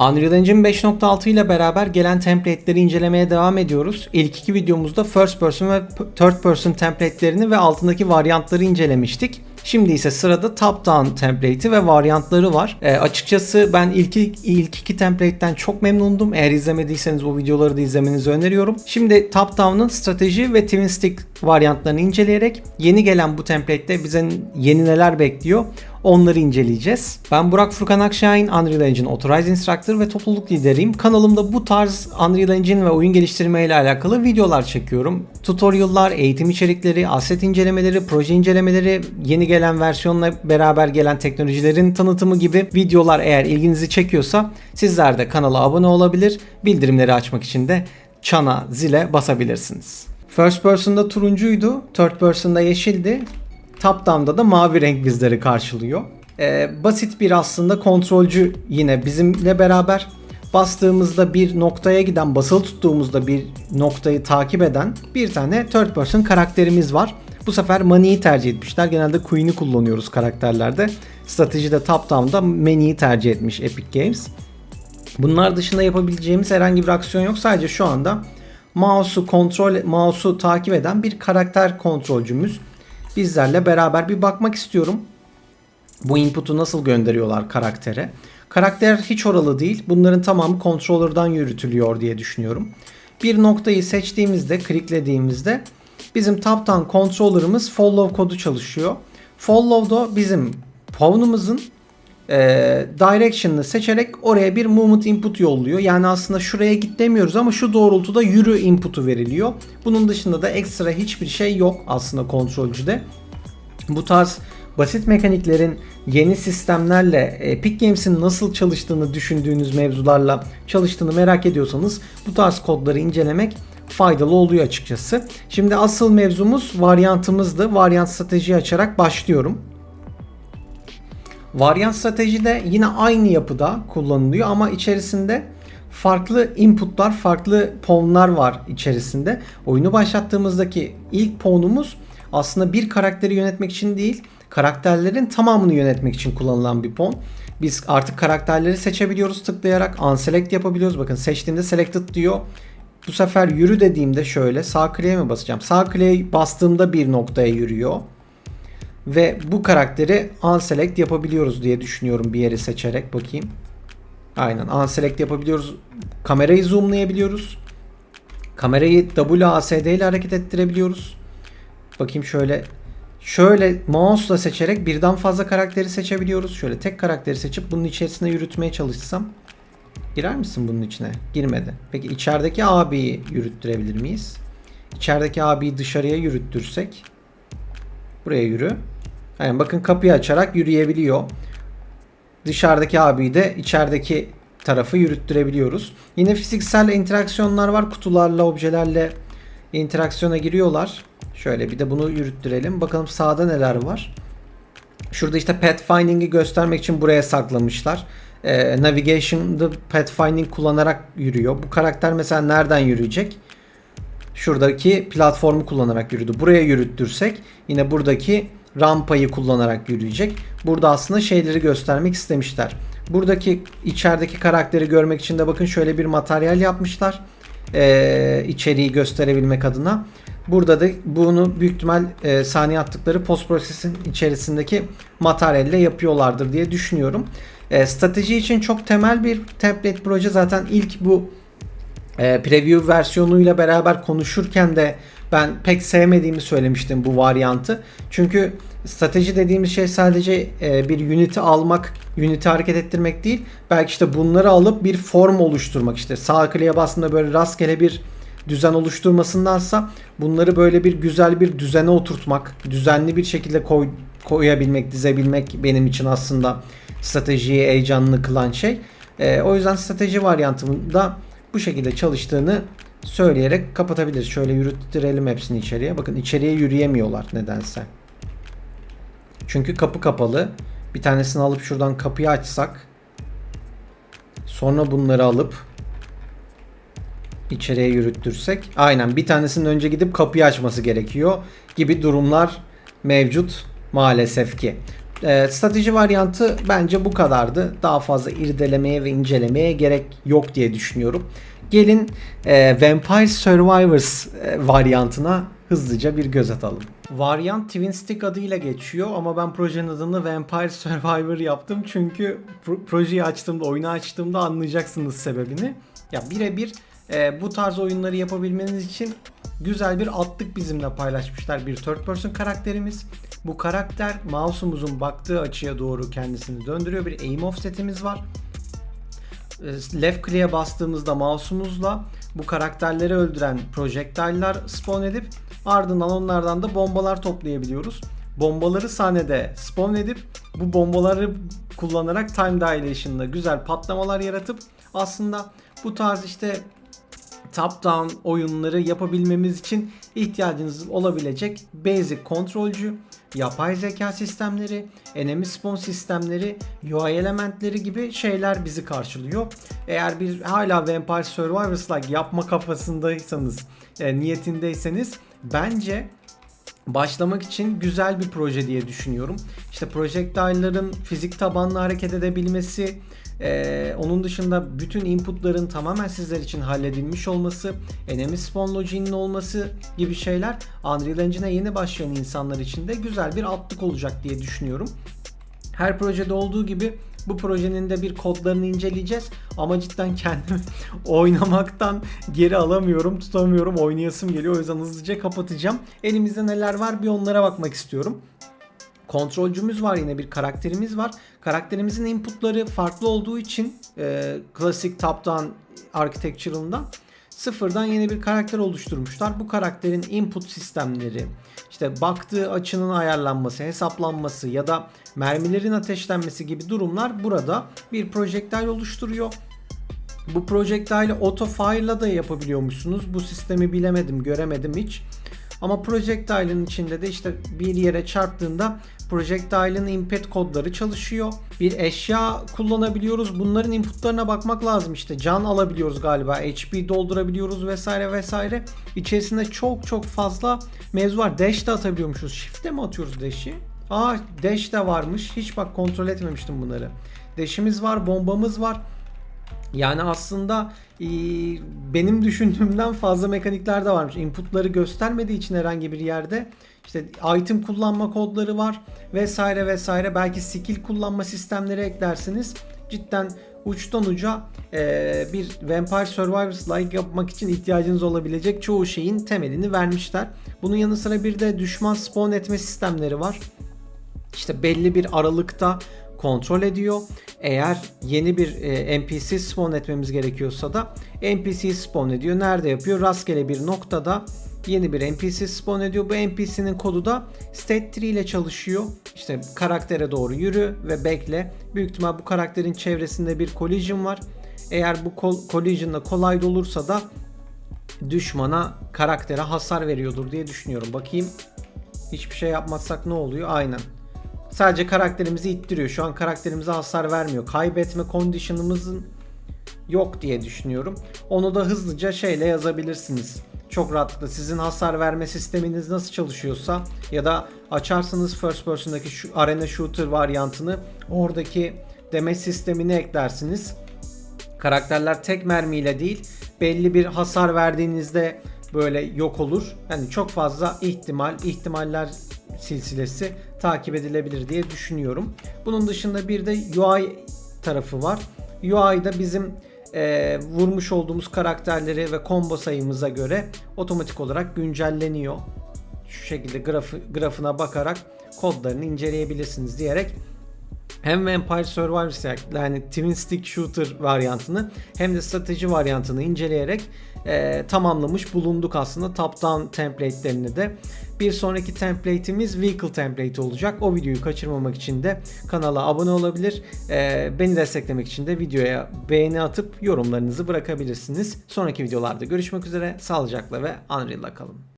Unreal Engine 5.6 ile beraber gelen template'leri incelemeye devam ediyoruz. İlk iki videomuzda first person ve third person template'lerini ve altındaki varyantları incelemiştik. Şimdi ise sırada top down template'i ve varyantları var. E, açıkçası ben ilk, ilk iki template'ten çok memnundum. Eğer izlemediyseniz o videoları da izlemenizi öneriyorum. Şimdi top down'ın strateji ve twin stick varyantlarını inceleyerek yeni gelen bu template'te bize yeni neler bekliyor Onları inceleyeceğiz. Ben Burak Furkan Akşahin, Unreal Engine Authorized Instructor ve topluluk lideriyim. Kanalımda bu tarz Unreal Engine ve oyun geliştirme ile alakalı videolar çekiyorum. Tutorial'lar, eğitim içerikleri, asset incelemeleri, proje incelemeleri, yeni gelen versiyonla beraber gelen teknolojilerin tanıtımı gibi videolar eğer ilginizi çekiyorsa sizler de kanala abone olabilir, bildirimleri açmak için de çana, zile basabilirsiniz. First person'da turuncuydu, third person'da yeşildi. Top down'da da mavi renk bizleri karşılıyor. Ee, basit bir aslında kontrolcü yine bizimle beraber bastığımızda bir noktaya giden, basılı tuttuğumuzda bir noktayı takip eden bir tane third person karakterimiz var. Bu sefer Mani'yi tercih etmişler. Genelde Queen'i kullanıyoruz karakterlerde. Stratejide top down'da Mani'yi tercih etmiş Epic Games. Bunlar dışında yapabileceğimiz herhangi bir aksiyon yok. Sadece şu anda mouse'u kontrol, mouse'u takip eden bir karakter kontrolcümüz bizlerle beraber bir bakmak istiyorum. Bu input'u nasıl gönderiyorlar karaktere. Karakter hiç oralı değil. Bunların tamamı controller'dan yürütülüyor diye düşünüyorum. Bir noktayı seçtiğimizde, kliklediğimizde bizim top-down controller'ımız follow kodu çalışıyor. Follow da bizim pawn'umuzun e, direction'ını seçerek oraya bir movement input yolluyor. Yani aslında şuraya git demiyoruz ama şu doğrultuda yürü input'u veriliyor. Bunun dışında da ekstra hiçbir şey yok aslında kontrolcüde. Bu tarz basit mekaniklerin yeni sistemlerle Epic Games'in nasıl çalıştığını düşündüğünüz mevzularla çalıştığını merak ediyorsanız bu tarz kodları incelemek faydalı oluyor açıkçası. Şimdi asıl mevzumuz varyantımızdı. Varyant strateji açarak başlıyorum. Varyant strateji de yine aynı yapıda kullanılıyor ama içerisinde farklı inputlar, farklı pawn'lar var içerisinde. Oyunu başlattığımızdaki ilk pawn'umuz aslında bir karakteri yönetmek için değil, karakterlerin tamamını yönetmek için kullanılan bir pawn. Biz artık karakterleri seçebiliyoruz tıklayarak. Unselect yapabiliyoruz. Bakın seçtiğimde selected diyor. Bu sefer yürü dediğimde şöyle sağ kliğe mi basacağım? Sağ kliğe bastığımda bir noktaya yürüyor. Ve bu karakteri unselect yapabiliyoruz diye düşünüyorum bir yeri seçerek bakayım. Aynen unselect yapabiliyoruz. Kamerayı zoomlayabiliyoruz. Kamerayı WASD ile hareket ettirebiliyoruz. Bakayım şöyle şöyle mouse'la seçerek birden fazla karakteri seçebiliyoruz. Şöyle tek karakteri seçip bunun içerisine yürütmeye çalışsam girer misin bunun içine? Girmedi. Peki içerideki abiyi yürüttürebilir miyiz? İçerideki abiyi dışarıya yürüttürsek buraya yürü. Yani bakın kapıyı açarak yürüyebiliyor. Dışarıdaki abiyi de içerideki tarafı yürüttürebiliyoruz. Yine fiziksel interaksiyonlar var. Kutularla, objelerle interaksiyona giriyorlar. Şöyle bir de bunu yürüttürelim. Bakalım sağda neler var. Şurada işte pathfinding'i göstermek için buraya saklamışlar. Ee, navigation'da pathfinding kullanarak yürüyor. Bu karakter mesela nereden yürüyecek? Şuradaki platformu kullanarak yürüdü. Buraya yürüttürsek yine buradaki rampayı kullanarak yürüyecek. Burada aslında şeyleri göstermek istemişler. Buradaki içerideki karakteri görmek için de bakın şöyle bir materyal yapmışlar. Ee, içeriği gösterebilmek adına. Burada da bunu büyük ihtimal e, saniye attıkları post prosesin içerisindeki materyalle yapıyorlardır diye düşünüyorum. E, strateji için çok temel bir template proje zaten ilk bu e, preview versiyonuyla beraber konuşurken de ben pek sevmediğimi söylemiştim bu varyantı. Çünkü strateji dediğimiz şey sadece e, bir unit'i almak, unit'i hareket ettirmek değil. Belki işte bunları alıp bir form oluşturmak işte. Sağ kliğe bastığında böyle rastgele bir düzen oluşturmasındansa bunları böyle bir güzel bir düzene oturtmak, düzenli bir şekilde koy, koyabilmek, dizebilmek benim için aslında stratejiyi heyecanlı kılan şey. E, o yüzden strateji varyantında bu şekilde çalıştığını söyleyerek kapatabiliriz. Şöyle yürüttürelim hepsini içeriye. Bakın içeriye yürüyemiyorlar nedense. Çünkü kapı kapalı. Bir tanesini alıp şuradan kapıyı açsak sonra bunları alıp içeriye yürüttürsek aynen bir tanesinin önce gidip kapıyı açması gerekiyor gibi durumlar mevcut maalesef ki. Ee, strateji varyantı bence bu kadardı. Daha fazla irdelemeye ve incelemeye gerek yok diye düşünüyorum. Gelin e, Vampire Survivors e, varyantına hızlıca bir göz atalım. Varyant Twin Stick adıyla geçiyor ama ben projenin adını Vampire Survivor yaptım çünkü pro- projeyi açtığımda, oyunu açtığımda anlayacaksınız sebebini. Ya birebir e, bu tarz oyunları yapabilmeniz için güzel bir atlık bizimle paylaşmışlar. Bir third person karakterimiz. Bu karakter mouse'umuzun baktığı açıya doğru kendisini döndürüyor. Bir aim offset'imiz var. E, Left click'e bastığımızda mouse'umuzla bu karakterleri öldüren projektiller spawn edip ardından onlardan da bombalar toplayabiliyoruz. Bombaları sahnede spawn edip bu bombaları kullanarak time dilation'da güzel patlamalar yaratıp aslında bu tarz işte top down oyunları yapabilmemiz için ihtiyacınız olabilecek basic kontrolcü, yapay zeka sistemleri, enemy spawn sistemleri, UI elementleri gibi şeyler bizi karşılıyor. Eğer bir hala Vampire Survivors like yapma kafasındaysanız, e, niyetindeyseniz bence başlamak için güzel bir proje diye düşünüyorum. İşte projektillerin fizik tabanlı hareket edebilmesi, ee, onun dışında bütün inputların tamamen sizler için halledilmiş olması, enemy spawn logiğinin olması gibi şeyler Unreal Engine'e yeni başlayan insanlar için de güzel bir altlık olacak diye düşünüyorum. Her projede olduğu gibi bu projenin de bir kodlarını inceleyeceğiz. Ama cidden kendimi oynamaktan geri alamıyorum, tutamıyorum, oynayasım geliyor. O yüzden hızlıca kapatacağım. Elimizde neler var bir onlara bakmak istiyorum. Kontrolcümüz var yine bir karakterimiz var. Karakterimizin inputları farklı olduğu için e, klasik top-down architecture'ından sıfırdan yeni bir karakter oluşturmuşlar. Bu karakterin input sistemleri, işte baktığı açının ayarlanması, hesaplanması ya da mermilerin ateşlenmesi gibi durumlar burada bir projectile oluşturuyor. Bu projectile'i auto fire'la da yapabiliyormuşsunuz. Bu sistemi bilemedim, göremedim hiç. Ama projectile'ın içinde de işte bir yere çarptığında projectile'ın impact kodları çalışıyor. Bir eşya kullanabiliyoruz. Bunların inputlarına bakmak lazım işte. Can alabiliyoruz galiba. HP doldurabiliyoruz vesaire vesaire. İçerisinde çok çok fazla mevzu var. Dash de atabiliyormuşuz. Shift'e mi atıyoruz dash'i? Aa dash de varmış. Hiç bak kontrol etmemiştim bunları. Dash'imiz var, bombamız var. Yani aslında e, benim düşündüğümden fazla mekanikler de varmış. Inputları göstermediği için herhangi bir yerde işte item kullanma kodları var vesaire vesaire. Belki skill kullanma sistemleri eklersiniz. Cidden uçtan uca e, bir Vampire Survivors like yapmak için ihtiyacınız olabilecek çoğu şeyin temelini vermişler. Bunun yanı sıra bir de düşman spawn etme sistemleri var. İşte belli bir aralıkta kontrol ediyor. Eğer yeni bir e, NPC spawn etmemiz gerekiyorsa da NPC spawn ediyor. Nerede yapıyor? Rastgele bir noktada yeni bir NPC spawn ediyor. Bu NPC'nin kodu da state tree ile çalışıyor. İşte karaktere doğru yürü ve bekle. Büyük ihtimal bu karakterin çevresinde bir collision var. Eğer bu collision'la kolay olursa da düşmana karaktere hasar veriyordur diye düşünüyorum. Bakayım hiçbir şey yapmazsak ne oluyor? Aynen. Sadece karakterimizi ittiriyor. Şu an karakterimize hasar vermiyor. Kaybetme condition'ımızın yok diye düşünüyorum. Onu da hızlıca şeyle yazabilirsiniz. Çok rahatlıkla sizin hasar verme sisteminiz nasıl çalışıyorsa ya da açarsınız first person'daki şu arena shooter varyantını oradaki deme sistemini eklersiniz. Karakterler tek mermiyle değil belli bir hasar verdiğinizde böyle yok olur. Yani çok fazla ihtimal, ihtimaller silsilesi takip edilebilir diye düşünüyorum. Bunun dışında bir de UI tarafı var. UI'da bizim e, vurmuş olduğumuz karakterleri ve combo sayımıza göre otomatik olarak güncelleniyor. Şu şekilde grafı, grafına bakarak kodlarını inceleyebilirsiniz diyerek hem Vampire Survivors yani Twin Stick Shooter varyantını hem de strateji varyantını inceleyerek e, tamamlamış bulunduk aslında top down template'lerini de. Bir sonraki template'imiz vehicle template olacak. O videoyu kaçırmamak için de kanala abone olabilir. E, beni desteklemek için de videoya beğeni atıp yorumlarınızı bırakabilirsiniz. Sonraki videolarda görüşmek üzere. Sağlıcakla ve Unreal'la kalın.